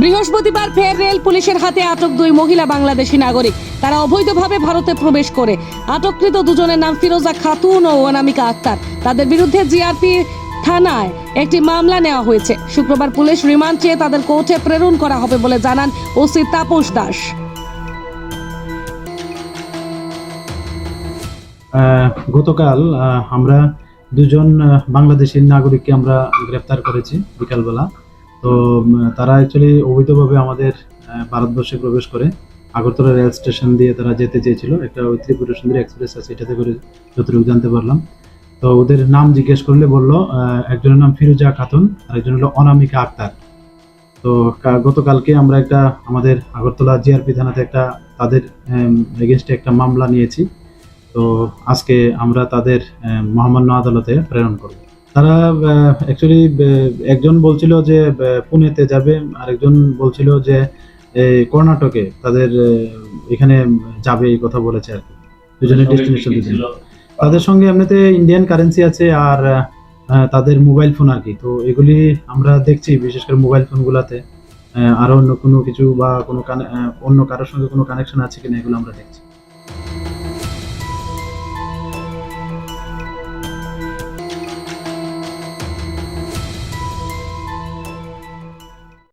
বৃহস্পতিবার ফের রেল পুলিশের হাতে আটক দুই মহিলা বাংলাদেশি নাগরিক। তারা অবৈধভাবে ভারতে প্রবেশ করে। আটককৃত দুজনের নাম ফিরোজা খাতুন ও অনামিকা আক্তার। তাদের বিরুদ্ধে জিআরপি থানায় একটি মামলা নেওয়া হয়েছে। শুক্রবার পুলিশ রিমান্ড চেয়ে তাদের কোর্টে প্রেরণ করা হবে বলে জানান ওসি তাপস দাস। গতকাল আমরা দুজন বাংলাদেশের নাগরিককে আমরা গ্রেপ্তার করেছি বিকালবেলা। তো তারা অ্যাকচুয়ালি অবৈধভাবে আমাদের ভারতবর্ষে প্রবেশ করে। আগরতলা রেল স্টেশন দিয়ে তারা যেতে চেয়েছিল। একটা ওই ত্রিপুরা সুন্দরী এক্সপ্রেস আছে, এটাতে করে যতটুকু জানতে পারলাম। তো ওদের নাম জিজ্ঞেস করলে বলল একজনের নাম ফিরুজা খাতুন, আর একজন হলো অনামিকা আক্তার। তো গতকালকে আমরা একটা আমাদের আগরতলা জিআরপি থানাতে একটা তাদের এগেনস্টে একটা মামলা নিয়েছি। তো, আজকে আমরা তাদের মহামান্য আদালতে প্রেরণ করব। তারা অ্যাকচুয়ালি একজন বলছিল যে পুনেতে যাবে আরেকজন বলছিল যে কর্ণাটকে তাদের এখানে যাবে এই কথা বলেছে আর কি। দুজনের ডেস্টিনেশন তাদের সঙ্গে এমনিতে ইন্ডিয়ান কারেন্সি আছে আর তাদের মোবাইল ফোন আর কি। তো এগুলি আমরা দেখছি বিশেষ করে মোবাইল ফোনগুলোতে আরও অন্য কোনো কিছু বা কোনো কানে- অন্য কারোর সঙ্গে কোনো কানেকশন আছে কিনা এগুলো আমরা দেখছি।